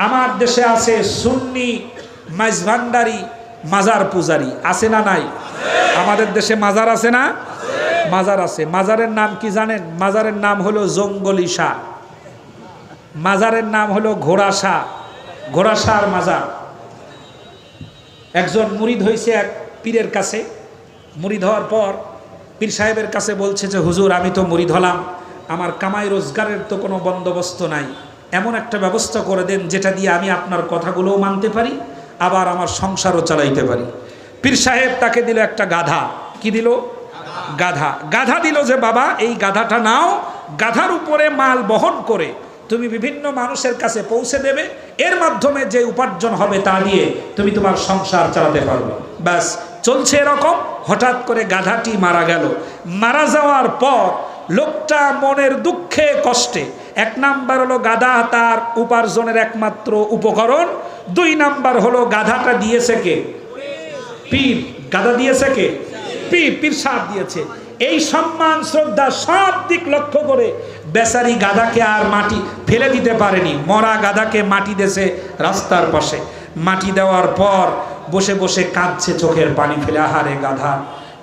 আমার দেশে আছে সুন্নি মাইজভান্ডারি মাজার পূজারি, আছে না নাই? আমাদের দেশে মাজার আছে না? মাজার আছে। মাজারের নাম কি জানেন? মাজারের নাম হলো জঙ্গলি শাহ। মাজারের নাম হলো ঘোড়া শাহ। ঘোড়া শাহর মাজার। একজন মুরিদ হয়েছে এক পীরের কাছে। মুরিদ হওয়ার পর পীর সাহেবের কাছে বলছে যে, হুজুর, আমি তো মুরিদ হলাম। আমার কামাই রোজগারের তো কোনো বন্দোবস্ত নাই। এমন একটা ব্যবস্থা করে দেন যেটা দিয়ে আমি আপনার কথাগুলোও মানতে পারি, আবার আমার সংসারও চালাইতে পারি। পীর সাহেব তাকে দিল একটা গাধা। কি দিল? গাধা। গাধা দিল যে, বাবা, এই গাধাটা নাও, গাধার উপরে মাল বহন করে তুমি বিভিন্ন মানুষের কাছে পৌঁছে দেবে, এর মাধ্যমে যে উপার্জন হবে তা দিয়ে তুমি তোমার সংসার চালাতে পারবে। ব্যাস, চলছে এরকম, হঠাৎ করে গাধাটি মারা গেল। মারা যাওয়ার পর লোকটা মনের দুঃখে, কষ্টে এক নাম্বার হলো গাধা তার উপার্জনের একমাত্র উপকরণ। দুই নাম্বার হলো গাধাটা দিয়েছে কে? পীর। গাধা দিয়েছে কে? পীর। পীর সাপ দিয়েছে। এই সম্মান, শ্রদ্ধা সব দিক লক্ষ্য করে বেচারি গাধাকে আর মাটি ফেলে দিতে পারেনি। মরা গাধাকে মাটি দেছে রাস্তার পাশে। মাটি দেওয়ার পর বসে বসে কাঁদছে চোখের পানি ফেলে। আহারে গাধা,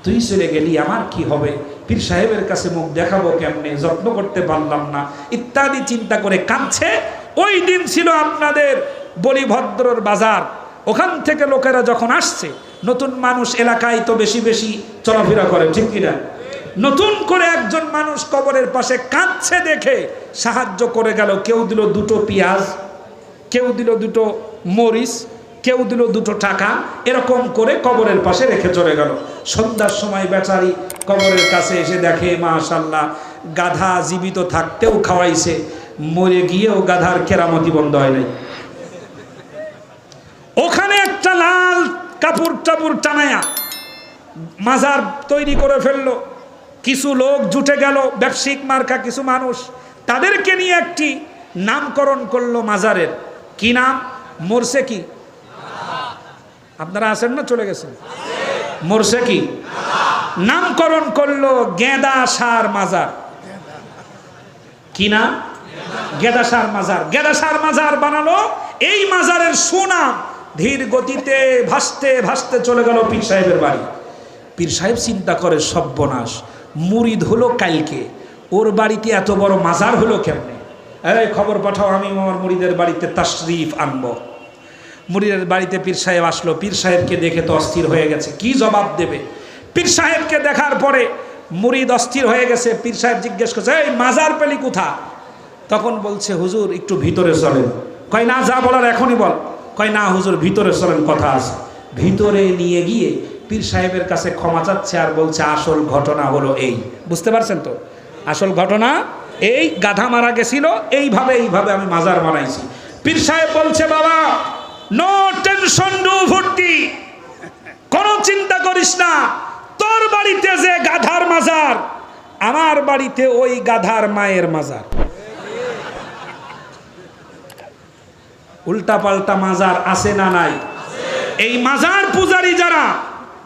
তুই চলে গেলি, আমার কি হবে? পীর সাহেবের কাছে মুখ দেখাবো কেমনে, যত্ন করতে পারলাম না। ইত্যাদি চিন্তা করে কাঁদছে। ওই দিন ছিল আপনাদের বলিভদ্রর বাজার। ওখান থেকে লোকেরা যখন আসছে, নতুন মানুষ এলাকায় তো বেশি বেশি চলাফেরা করে, ঠিক কিনা? নতুন করে একজন মানুষ কবরের পাশে কাঁদছে দেখে সাহায্য করে গেল। কেউ দিল দুটো পেঁয়াজ, কেউ দিল দুটো মরিচ কেউ দিল দুটো টাকা, এরকম করে কবরের পাশে রেখে চলে গেল। সন্ধ্যার সময় বেচারি কবরের কাছে এসে দেখে মাশাল্লাহ গাধা জীবিত থাকতেও খাওয়াইছে, মরে গিয়েও গাধার কেরামতি বন্ধ হয় নাই। ওখানে একটা লাল কাপড় টাপুর টানায়া মাজার তৈরি করে ফেলল। কিছু লোক জুটে গেল, ব্যবসায়িক মার্কা কিছু মানুষ, তাদেরকে নিয়ে একটি নামকরণ করল মাজারের। কি নাম? মরছে কি? আপনারা আছেন না চলে গেছেন? মরছে কি? নামকরণ করল গেঁদা সার মাজার। কি নাম? গেদাসার মাজার। গেঁদা সার মাজার বানালো, এই মাজারের সুনাম ধীর গতিতে ভাসতে ভাসতে চলে গেল পীর সাহেবের বাড়ি। পীর সাহেব চিন্তা করে, সব্যনাশ, মুরিদ হলো কালকে, ওর বাড়িতে এত বড় মাজার হলো কেমনে? এই খবর পাঠাও, আমি আমার মুরিদের বাড়িতে তাশরিফ আনব। মুরিদের বাড়িতে পীর সাহেব আসলো। পীর সাহেবকে দেখে তো অস্থির হয়ে গেছে। কি জবাব দেবে? পীর সাহেবকে দেখার পরে মুরিদ অস্থির হয়ে গেছে। পীর সাহেব জিজ্ঞেস করছে, এই মাজার পেলি কোথা তখন বলছে, হুজুর, একটু ভিতরে চলেন। কয়, না, যা বলার এখনই বল। কয়, না, হুজুর, ভিতরে চলেন, কথা আছে। ভিতরে নিয়ে গিয়ে পীর সাহেবের কাছে ক্ষমা চাচ্ছে আর বলছে, আসল ঘটনা হলো এই। বুঝতে পারছেন তো? আসল ঘটনা এই, গাধা মারা গেছিল, এইভাবে এইভাবে আমি মাজার বানাইছি। পীর সাহেব বলছে, বাবা নো টেনশন ডু ভর্তি কোনো চিন্তা করিস না। তোর বাড়িতে যে গাধার মাজার, আমার বাড়িতে ওই গাধার মায়ের মাজার। উল্টা পাল্টা মাজার আছে না নাই? এই মাজার পূজারি যারা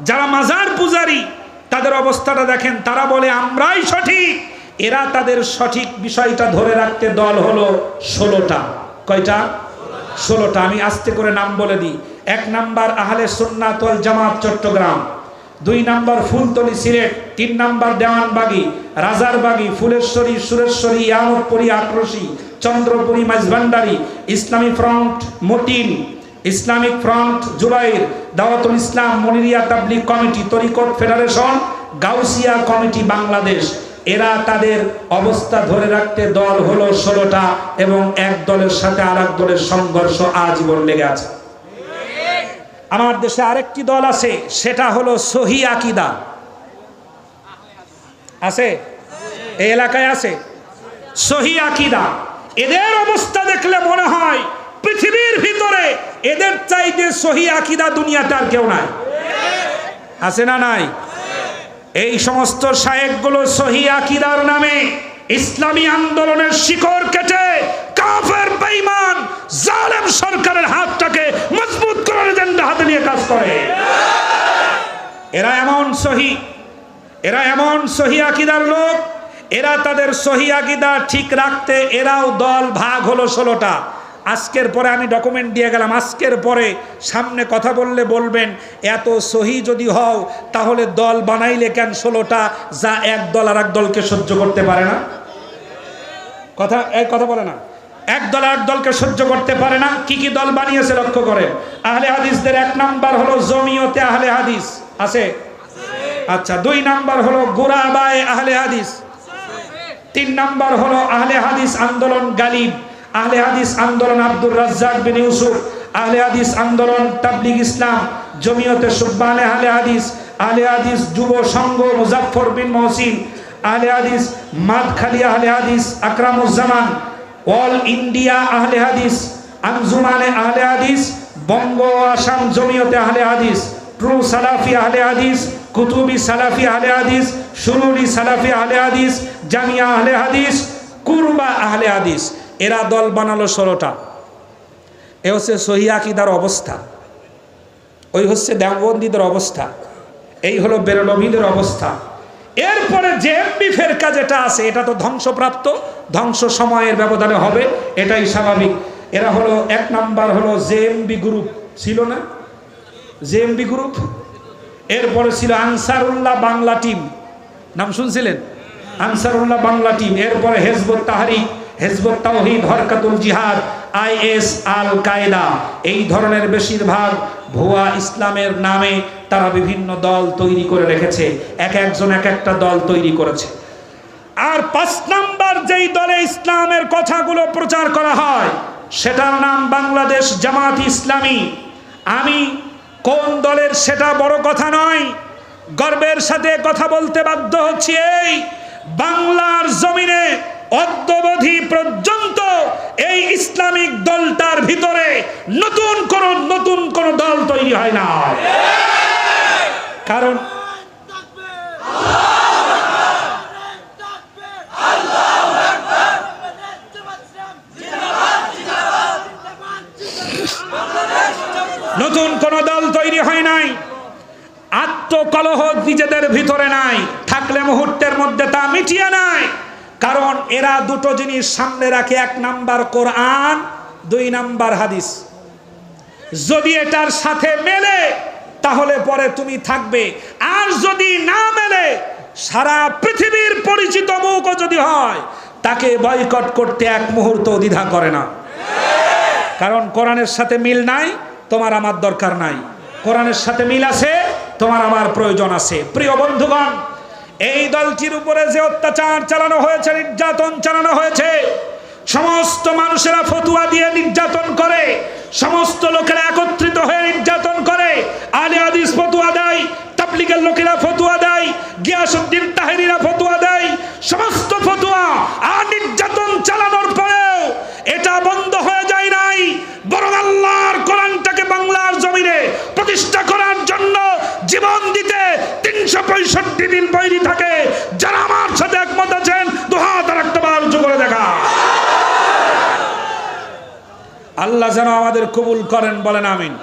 যারা মাজার পূজারি, তাদের অবস্থাটা দেখেন, তারা বলে, আমরাই সঠিক। এরা তাদের সঠিক বিষয়টা ধরে রাখতে দল হলো ষোলোটা। কয়টা? ষোলোটা, আমি আস্তে করে নাম বলে দিই। এক নাম্বার আহলে সুন্নাতল জামাত, চট্টগ্রাম। দুই নাম্বার ফুলতলি সিলেট, তিন number Dewanbagi, Rajarbagi, Fuleshwari, Sureshwari, Yamatpuri, Akroshi, Chandrapuri, Maijbhandari, Islami front, Matin, Islamic front, Zubair, Dawatul Islam, Muniria Tablig committee, Tarikat federation, Gausia committee, Bangladesh. এরা তাদের অবস্থা ধরে রাখতে দল হলো ষোলোটা এবং এক দলের সাথে আর দলের সংঘর্ষ আজীবন লেগে আছে। আমার দেশে আরেকটি দল আছে, সেটা হলো সহি আকিদা। আছে? এই এলাকায় আছে? সহি আকিদা। এদের অবস্থা দেখলে মনে হয় পৃথিবীর ভিতরে এদের চাইতে সহি আকিদা দুনিয়াতে আর কেউ নাই। আছে না নাই? এই সমস্ত শায়েকগুলো সহি আকিদার নামে ইসলামী আন্দোলনের শিকড় কেটে কাফের, বেঈমান, জালেম সরকারের হাতটাকে মজবুত করার এজেন্ডা হাতে নিয়ে কাজ করে। এরা এমন সহি, এরা এমন সহি আকিদার লোক, এরা তাদের সহি আকিদা ঠিক রাখতে এরাও দল ভাগ হলো ষোলোটা। আজকের পরে আমি ডকুমেন্ট দিয়ে গেলাম। আজকের পরে সামনে কথা বললে বলবেন, এত সহি যদি হও, তাহলে দল বানাইলে কেন ষোলোটা? যা এক দল আর এক দলকে সহ্য করতে পারে না। কথা, এই কথা বলে না। এক দল আর এক দলকে সহ্য করতে পারে না। কি কি দল বানিয়েছে লক্ষ্য করে? আহলে হাদিসদের এক নাম্বার হলো জমিয়তে আহলে হাদিস। আছে? আচ্ছা দুই নাম্বার হলো গোরাবায়ে আহলে হাদিস। তিন নাম্বার হলো আহলে হাদিস আন্দোলন গালিব। আহলে হাদিস আন্দোলন আব্দুর রাজ্জাক বিন ইউসুফ, আহলে হাদিস আন্দোলন তাবলিগ ইসলাম, জমিয়তে সুব্বানে আহলে হাদিস আহলে হাদিস যুব সংঘ মুজাফফর বিন মহসিন, আহলে হাদিস মাদখালি আহলে হাদিস আকরামুজ্জামান, অল ইন্ডিয়া আহলে হাদিস, আঞ্জুমানে আহলে হাদিস, বঙ্গ আসাম জমিয়তে আহলে হাদিস, ট্রু সালাফি আহলে হাদিস, কুতুবি সালাফি আহলে হাদিস সুরুরি সালাফি আহলে হাদিস, জামিয়া আহলে হাদিস, কুরবা আহলে হাদিস। এরা দল বানালো ষোলোটা। এ হচ্ছে সহি আকিদার অবস্থা। ওই হচ্ছে দেওবন্দীদের অবস্থা। এই হলো বেরলভীদের অবস্থা। এরপরে জেএমবি ফেরকা যেটা আছে, এটা তো ধ্বংসপ্রাপ্ত, ধ্বংস সময়ের ব্যবধানে হবে, এটাই স্বাভাবিক। এরা হলো, এক নাম্বার হলো জেএমবি গ্রুপ। ছিল না? JMB group? এরপরে ছিল আনসারুল্লাহ বাংলা টিম। নাম শুনছিলেন? আনসারুল্লাহ বাংলা টিম। এরপরে হেজবুত তাহারিক। হেজবুত তাওহিদ, হরকাতুল জিহাদ, আইএস আল কায়দা এই ধরনের বেশিরভাগ ভুয়া ইসলামের নামে তারা বিভিন্ন দল তৈরি করে রেখেছে। এক একজন এক একটা দল তৈরি করেছে। আর পাঁচ নাম্বার যেই দলে ইসলামের কথাগুলো প্রচার করা হয়, সেটার নাম বাংলাদেশ জামাত ইসলামী। আমি কোন দলের সেটা বড় কথা নয়, গর্বের সাথে কথা বলতে বাধ্য হচ্ছি এই বাংলার জমিনে অদ্যবধি পর্যন্ত এই ইসলামিক দলটার ভিতরে নতুন কোন নতুন কোন দল তৈরি হয় না কারণ নতুন কোন দল তৈরি হয় নাই। আত্মকলহ নিজেদের ভিতরে নাই। থাকলে মুহূর্তের মধ্যে তা মিটিয়ে নাই কারণ এরা দুটো জিনিস সামনে রাখে, এক নাম্বার কোরআন, দুই নাম্বার হাদিস। যদি এটার সাথে মেলে, তাহলে পরে তুমি থাকবে। আর যদি না মেলে, সারা পৃথিবীর পরিচিত মুখও যদি হয়, তাকে বয়কট করতে এক মুহূর্ত দ্বিধা করে না। কারণ কোরআনের সাথে মিল নাই, তোমার আমার দরকার নাই। কোরআনের সাথে মিল আছে, তোমার আমার প্রয়োজন আছে। প্রিয় বন্ধুগণ এই দলটির উপরে যে অত্যাচার চালানো হয়েছে, নির্যাতন চালানো হয়েছে, সমস্ত মানুষেরা ফতুয়া দিয়ে নির্যাতন করে, সমস্ত লোকেরা একত্রিত হয়ে নির্যাতন করে, আলে আদিস ফতুয়া দেয়, তাবলিগের লোকেরা ফতুয়া দেয় গিয়াসুদ্দিন তাহেরিরা ফতুয়া দেয়, সমস্ত ফতুয়া আর নির্যাতন চালানোর পরেও এটা বন্ধ হয়ে যায় নাই, বরং আল্লাহর কোরআনটাকে বাংলার জমিনে প্রতিষ্ঠা করার জন্য জীবন দিতে তিনশো পঁয়ষট্টি দিন বৈরি থাকে যারা আমার সাথে একমত আছেন দুহাত আর একটা বার উঁচু করে দেখা আল্লাহ যেন আমাদের কবুল করেন, বলেন আমিন।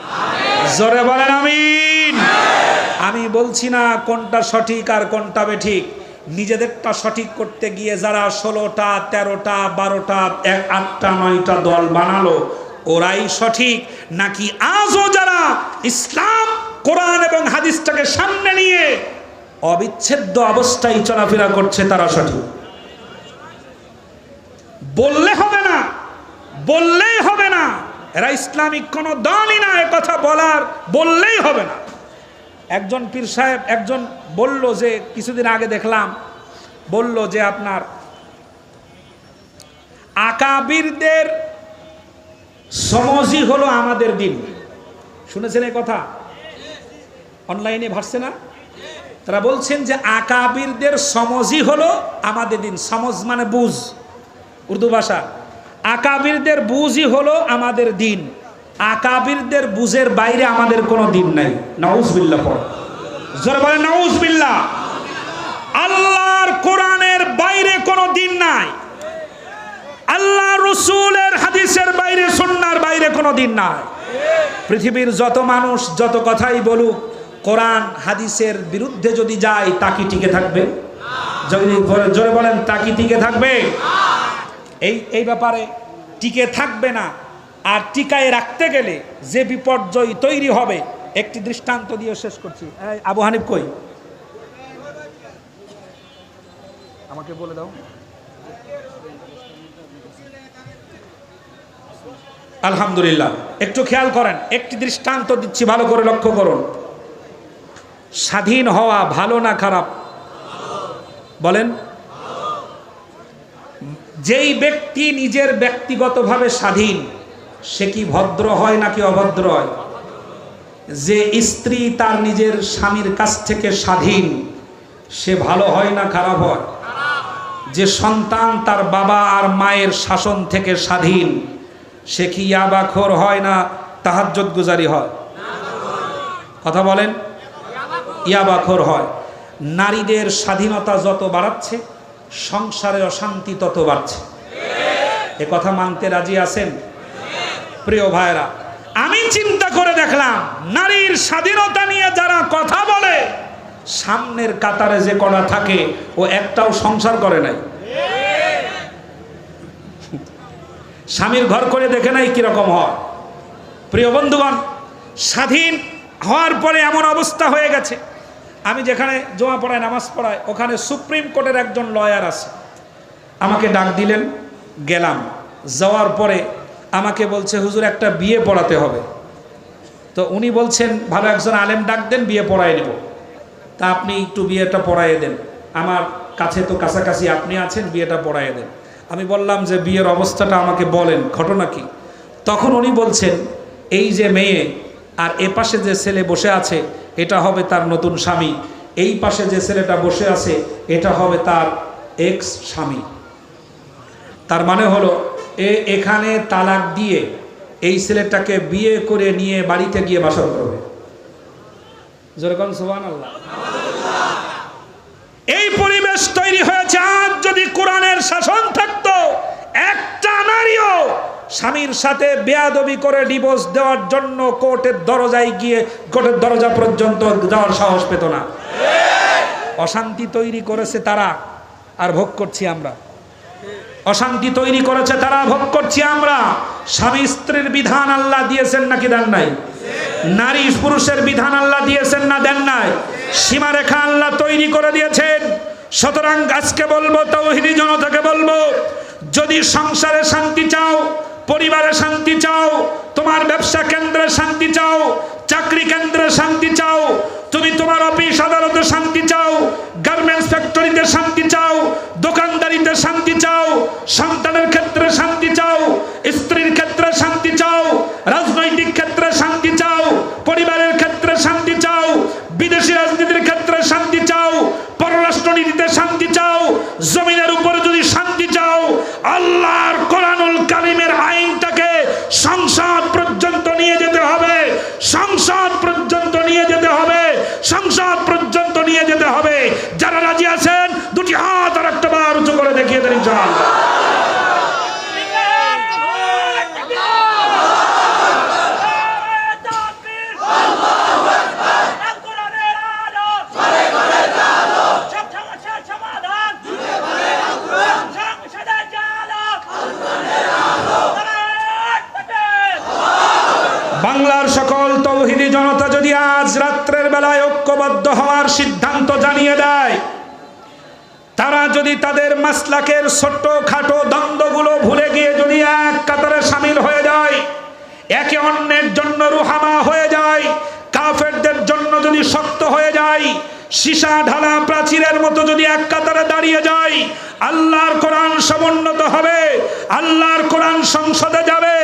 জোরে বলেন আমিন। আমি বলছি না কোনটা সঠিক আর কোনটা বেঠিক। নিজেদেরটা সঠিক করতে গিয়ে যারা ষোলোটা, তেরোটা, বারোটা আটটা, নয়টা দল বানালো, ওরাই সঠিক। নাকি আজও যারা ইসলাম, কোরআন এবং হাদিসটাকে সামনে নিয়ে অবিচ্ছেদ্য অবস্থায় চলাফেরা করছে, তারা সঠিক। বললে হবে না, বললেই হবে। এরা ইসলামিক, কোনো দলই না কথা বলার, বললেই হবে না। একজন পীর সাহেব একজন বলল যে, কিছুদিন আগে দেখলাম, বলল যে আপনার আকাবিরদের সমজি হলো আমাদের দিন। শুনেছেন এই কথা? অনলাইনে ভাসছে না? তারা বলছেন যে, আকাবিরদের সমজি হলো আমাদের দিন। সমজ মানে বুঝ। উর্দু ভাষা। আকাবিরদের বুঝই হলো আমাদের দিন। আকাবিরদের বুঝের বাইরে আমাদের কোনো দিন নাই। নাউজবিল্লা পড়। জোরে বলে নাউজবিল্লা আল্লাহর কোরআনের বাইরে কোনো দিন নাই। আল্লাহ রসুলের হাদিসের বাইরে সন্ন্যার বাইরে কোনো দিন নাই। পৃথিবীর যত মানুষ যত কথাই বলুক, কোরআন হাদিসের বিরুদ্ধে যদি যায় তা কি টিকে থাকবে? যদি জোরে বলেন তা কি টিকে থাকবে? এই এই ব্যাপারে টিকে থাকবে না। আর টিকায় রাখতে গেলে যে বিপর্যয় তৈরি হবে, একটি দৃষ্টান্ত দিয়ে শেষ করছি। আবু হানিফ কই? আমাকে বলে দাও। আলহামদুলিল্লাহ। একটু খেয়াল করেন, একটি দৃষ্টান্ত দিচ্ছি, ভালো করে লক্ষ্য করুন। স্বাধীন হওয়া ভালো না খারাপ? বলেন। যেই ব্যক্তি নিজের ব্যক্তিগতভাবে স্বাধীন, সে কি ভদ্র হয় নাকি অভদ্র হয়? যে স্ত্রী তার নিজের স্বামীর কাছ থেকে স্বাধীন, সে ভালো হয় না খারাপ হয়? যে সন্তান তার বাবা আর মায়ের শাসন থেকে স্বাধীন, সে কি ইয়াবাখোর হয় না তাহাজ্জত গুজারি হয়? কথা বলেন। ইয়াবাখোর হয়। নারীদের স্বাধীনতা যত বাড়াচ্ছে সংসারে অশান্তি তত বাড়ছে। এ কথা মানতে রাজি আছেন? প্রিয় ভাইরা আমি চিন্তা করে দেখলাম, নারীর স্বাধীনতা নিয়ে যারা কথা বলে, সামনের কাতারে যে কড়া থাকে, ও একটাও সংসার করে নাই। স্বামীর ঘর করে দেখে নাই কীরকম হয়। প্রিয় বন্ধুগণ, স্বাধীন হওয়ার পরে এমন অবস্থা হয়ে গেছে। আমি যেখানে জমা পড়ায়, নামাজ পড়ায়, ওখানে সুপ্রিম কোর্টের একজন লয়ার আছে। আমাকে ডাক দিলেন, গেলাম। যাওয়ার পরে আমাকে বলছে, হুজুর, একটা বিয়ে পড়াতে হবে। তো উনি বলছেন, ভালো একজন আলেম ডাক দেন, বিয়ে পড়ায় নেব। তা আপনি একটু বিয়েটা পড়াইয়ে দেন। আমার কাছে তো কাছাকাছি আপনি আছেন, বিয়েটা পড়াইয়ে দেন। আমি বললাম যে, বিয়ের অবস্থাটা আমাকে বলেন, ঘটনা কি? তখন উনি বলছেন, এই যে মেয়ে আর এ পাশে যে ছেলে বসে আছে এটা হবে তার নতুন স্বামী। এই পাশে যে ছেলেটা বসে আছে, এটা হবে তার এক্স স্বামী। তার মানে হলো, এ এখানে তালাক দিয়ে এই ছেলেটাকে বিয়ে করে নিয়ে বাড়িতে গিয়ে বাসর করবে। যেরকম সুবান আল্লাহ এই পরিবেশ তৈরি হয়েছে, আজ যদি কোরআনের শাসন থাকতো স্বামীর সাথে বেয়াদবি করে ডিভোর্স দেওয়ার জন্য কোর্টের দরজায় গিয়ে কোর্টের দরজা পর্যন্ত যাওয়ার সাহস পেত না। অশান্তি তৈরি করেছে তারা, আর ভোগ করছি আমরা। অশান্তি তৈরি করেছে তারা, ভোগ করছি আমরা। স্বামী স্ত্রীর বিধান আল্লাহ দিয়েছেন নাকি দেন নাই? নারী পুরুষের বিধান আল্লাহ দিয়েছেন না দেন নাই? সীমারেখা আল্লাহ তৈরি করে দিয়েছেন। সুতরাং আজকে বলব, তৌহিদি জনতাকে বলব, যদি সংসারে শান্তি চাও পরিবারে শান্তি চাও, তোমার ব্যবসা কেন্দ্রে শান্তি চাও, চাকরি কেন্দ্রে শান্তি চাও তুমি তোমার অফিস আদালতে শান্তি চাও গার্মেন্টস ফ্যাক্টরিতে শান্তি চাও, দোকানদারিতে শান্তি চাও, সন্তানের ক্ষেত্রে শান্তি চাও স্ত্রীর ক্ষেত্রে শান্তি চাও রাজনৈতিক ক্ষেত্রে শান্তি চাও পরিবারের ক্ষেত্রে শান্তি চাও বিদেশি রাজনীতির ক্ষেত্রে শান্তি চাও পররাষ্ট্র নীতিতে শান্তি চাও জমিনের উপরে যদি শান্তি চাও আল্লাহর কোরআনুল কালিমের আইনটাকে সংসদ পর্যন্ত নিয়ে যেতে হবে সংসদ পর্যন্ত নিয়ে যেতে হবে সংসদ পর্যন্ত নিয়ে যেতে হবে যারা রাজি আছেন দুটি হাত আর একটা বার উঁচু করে দেখিয়ে দেন ইনশাআল্লাহ বাংলার সকল তৌহিদি জনতা যদি আজ রাত্রের বেলায় ঐক্যবদ্ধ হওয়ার সিদ্ধান্ত জানিয়ে দেয় তারা যদি তাদের মাসলাকের ছোট্ট খাটো দ্বন্দ্বগুলো ভুলে গিয়ে যদি এক কাতারে সামিল হয়ে যায়, একে অন্যের জন্য রুহামা হয়ে যায়, কাফেরদের জন্য যদি শক্ত হয়ে যায়, সীসা ঢালা প্রাচীরের মতো যদি এক কাতারে দাঁড়িয়ে যায়, আল্লাহর কোরআন সমুন্নত হবে, আল্লাহর কোরআন সংসদে যাবে,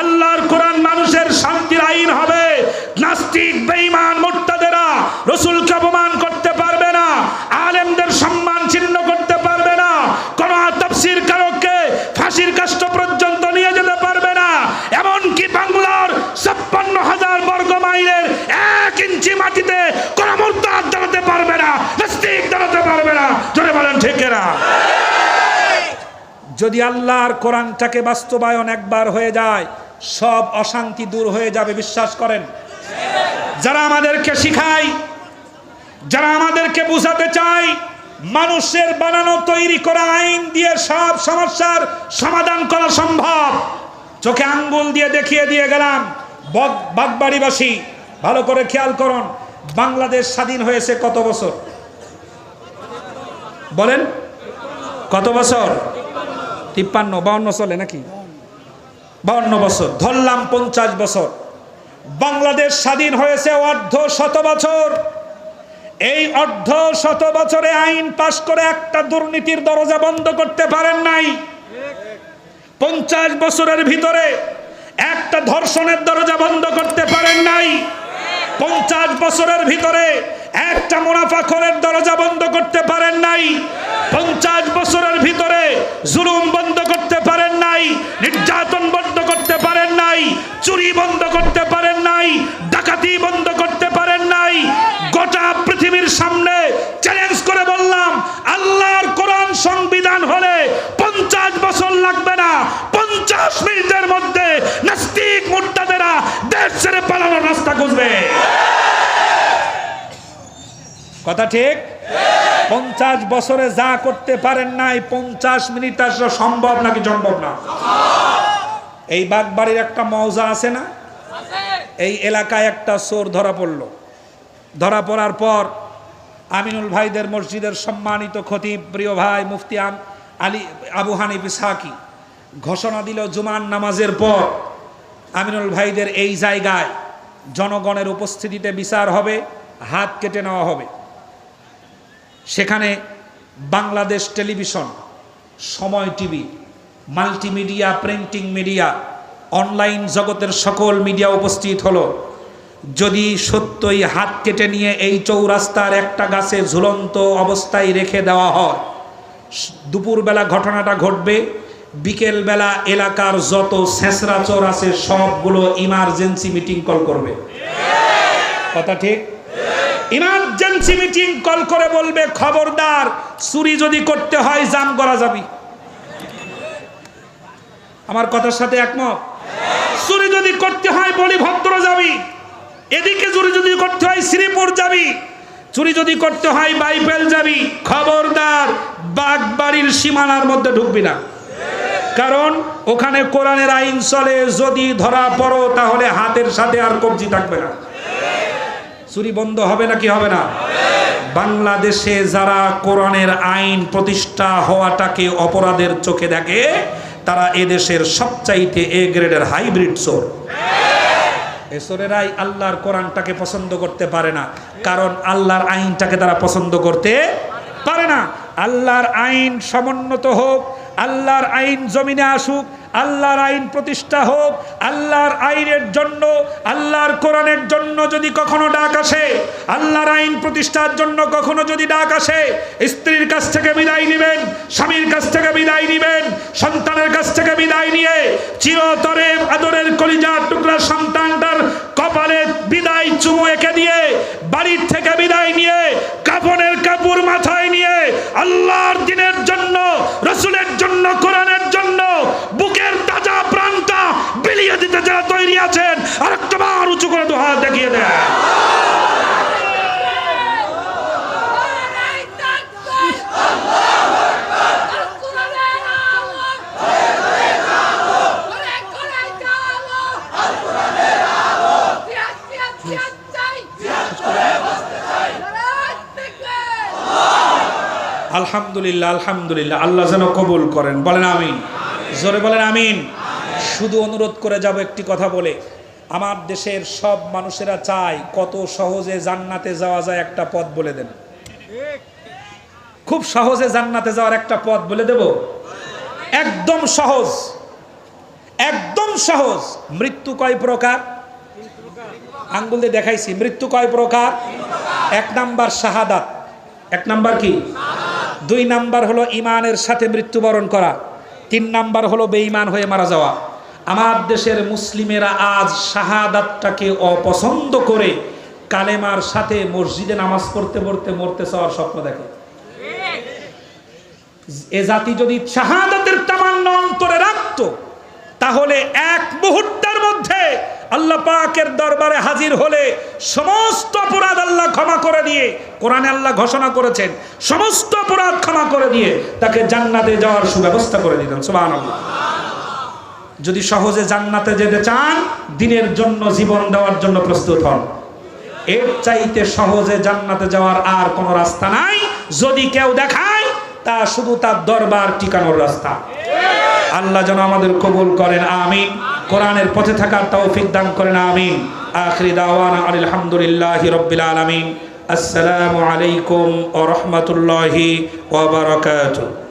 আল্লাহর কোরআন মানুষের শান্তির আইন হবে, নাস্তিক, বেঈমান, মোর্তাদেরা, রসুলকে অপমান করতে পারবে না আলেমদের সম্মান ছিন্ন করতে পারবে না কোন তাফসির কারককে ফাঁসির কাষ্ট পর্যন্ত নিয়ে যেতে পারবে না এমনকি বাংলার ছাপ্পান্ন হাজার বর্গ মাইলের এক ইঞ্চি মাটিতে কোন মোর্তাদ দাঁড়াতে পারবে না নাস্তিক দাঁড়াতে পারবে না বলেন ঠিকেরা যদি আল্লাহর কোরআনটাকে বাস্তবায়ন একবার হয়ে যায়, সব অশান্তি দূর হয়ে যাবে, বিশ্বাস করেন। যারা আমাদেরকে শিখায়, যারা আমাদেরকে বুঝাতে চায়, মানুষের বানানো, তৈরি করা আইন দিয়ে সব সমস্যার সমাধান করা সম্ভব। চোখে আঙ্গুল দিয়ে দেখিয়ে দিয়ে গেলাম বগ- বাগবাড়িবাসী, ভালো করে খেয়াল করুন, বাংলাদেশ স্বাধীন হয়েছে কত বছর? বলেন, কত বছর? তিপ্পান্ন, বাউন্ন চলে নাকি? বাউন্ন বছর, ধরলাম পঞ্চাশ বছর। বাংলাদেশ স্বাধীন হয়েছে অর্ধ শত বছর। এই অর্ধ শত বছরে আইন পাশ করে একটা দুর্নীতির দরজা বন্ধ করতে পারেন নাই। পঞ্চাশ বছরের ভিতরে একটা ধর্ষণের দরজা বন্ধ করতে পারেন নাই। পঞ্চাশ বছরের ভিতরে একটা মুনাফা মুনাফাখরের দরজা বন্ধ করতে পারেন নাই। পঞ্চাশ বছরের ভিতরে জুলুম বন্ধ করতে পারেন নাই, নির্যাতন বন্ধ করতে পারেন নাই, চুরি বন্ধ করতে পারেন নাই, ডাকাতি বন্ধ করতে পারেন নাই। গোটা পৃথিবীর সামনে চ্যালেঞ্জ করে বললাম, আল্লাহর কোরআন সংবিধান হলে পঞ্চাশ বছর লাগবে না। পঞ্চাশ মিনিটের মধ্যে নাস্তিক মুর্তাদেরা দেশ ছেড়ে পালানোর রাস্তা খুঁজবে। কথা ঠিক? পঞ্চাশ বছরে যা করতে পারেন নাই, পঞ্চাশ মিনিট আসলে সম্ভব নাকি সম্ভব না? এই বাগবাড়ির একটা মৌজা আছে না? এই এলাকায় একটা চোর ধরা পড়ল। ধরা পড়ার পর আমিনুল ভাইদের মসজিদের সম্মানিত খতিব, প্রিয় ভাই, মুফতি আলী আবু হানিফ ইসহাকি ঘোষণা দিল জুমান নামাজের পর আমিনুল ভাইদের এই জায়গায় জনগণের উপস্থিতিতে বিচার হবে, হাত কেটে নেওয়া হবে। সেখানে Bangladesh television, Somoy TV, multimedia, printing media, online জগতের সকল মিডিয়া উপস্থিত হলো। যদি সত্যই হাত কেটে নিয়ে এই চৌরাস্তার একটা গাছে ঝুলন্ত অবস্থায় রেখে দেওয়া হয়, দুপুরবেলা ঘটনাটা ঘটবে, বিকেলবেলা এলাকার যত ছেঁচড়া চোর আছে, সবগুলো ইমার্জেন্সি মিটিং কল করবে। কথা ঠিক? ইমার্জেন্সি মিটিং কল করে বলবে, খবরদার, চুরি যদি করতে হয়, জাম করা যাবি। আমার কথার সাথে একমত? চুরি যদি করতে হয় বলি ভদ্র যাবি। এদিকে চুরি যদি করতে হয়, শ্রীপুর যাবি। চুরি যদি করতে হয়, বাইপেল যাবি। খবরদার, বাগবাড়ির সীমানার মধ্যে ঢুকবি না। কারণ ওখানে কোরআনের আইন চলে, যদি ধরা পড়ো, তাহলে হাতের সাথে আর কবজি থাকবে না। চুরি বন্ধ হবে নাকি হবে না? বাংলাদেশে যারা কোরআনের আইন প্রতিষ্ঠা হওয়াটাকে অপরাধের চোখে দেখে, তারা এদেশের সবচাইতে এ গ্রেডের হাইব্রিড চোর। এসরেরাই আল্লাহর কোরআনটাকে পছন্দ করতে পারে না। কারণ আল্লাহর আইনটাকে তারা পছন্দ করতে পারে না। আল্লাহর আইন সমুন্নত হোক, আল্লাহর আইন জমিনে আসুক আল্লাহর আইন প্রতিষ্ঠা হোক, আল্লাহর আইনের জন্য, আল্লাহর কোরআনের জন্য যদি কখনো ডাক আসে, আল্লাহর আইন প্রতিষ্ঠার জন্য কখনো যদি ডাক আসে, স্ত্রীর কাছ থেকে বিদায় নেবেন, স্বামীর কাছ থেকে বিদায় নেবেন, সন্তানের কাছ থেকে বিদায় নিয়ে চিরতরে আদরের কলিজার টুকরা সন্তানটার কপালে বিদায় চুমু এঁকে দিয়ে, বাড়ির থেকে বিদায় নিয়ে কাপনের কাপড় মাথায় নিয়ে, আল্লাহর দিনের জন্য, রসুলের জন্য, কোরআনের জন্য বিলিয়ে দিতে যারা তৈরি আছেন আর একটা বার উঁচু করে দু হাত দেখিয়ে দেয় আলহামদুলিল্লাহ আলহামদুলিল্লাহ, আল্লাহ যেন কবুল করেন। বলেন আমিন। জোরে বলেন আমিন। শুধু অনুরোধ করে যাব একটি কথা বলে। আমার দেশের সব মানুষেরা চায় কত সহজে জান্নাতে যাওয়া যায় একটা পথ বলে দেন। খুব সহজে জান্নাতে যাওয়ার একটা পথ বলে দেব। একদম সহজ। একদম সহজ। মৃত্যু কয় প্রকার? আঙ্গুল দিয়ে দেখাইছি। মৃত্যু কয় প্রকার? এক নাম্বার শাহাদাত। এক নাম্বার কি? দুই নাম্বার হলো ইমানের সাথে মৃত্যুবরণ করা। তিন নাম্বার হলো বেঈমান হয়ে মারা যাওয়া। আমার দেশের মুসলিমেরা আজ শাহাদাতটাকে অপছন্দ করে কালেমার সাথে মসজিদে নামাজ পড়তে পড়তে মরতে চাওয়ার স্বপ্ন দেখে। এ জাতি যদি শাহাদাতের তামান্না অন্তরে রাখতো, তাহলে এক মুহূর্তের মধ্যে আল্লাহ পাকের দরবারে হাজির হলে সমস্ত অপরাধ আল্লাহ ক্ষমা করে দিয়ে, কোরআনে আল্লাহ ঘোষণা করেছেন, সমস্ত অপরাধ ক্ষমা করে দিয়ে তাকে জান্নাতে যাওয়ার সুব্যবস্থা করে দিতেন সুবহানাল্লাহ। যদি সহজে জান্নাতে যেতে চান, দিনের জন্য জীবন দেওয়ার জন্য প্রস্তুত হন। এর চাইতে সহজে জান্নাতে যাওয়ার আর কোনো রাস্তা নাই। যদি কেউ দেখায়, তা শুধু তার দরবার টিকানোর রাস্তা। আল্লাহ যেন আমাদের কবুল করেন, আমিন। কোরআনের পথে থাকার তৌফিক দান করেন, আমিন। আখরি দাওয়ানা আলহামদুলিল্লাহি রব্বিল আলামিন। আসসালামু আলাইকুম ওয়া রাহমাতুল্লাহি ওয়া বারাকাতুহু।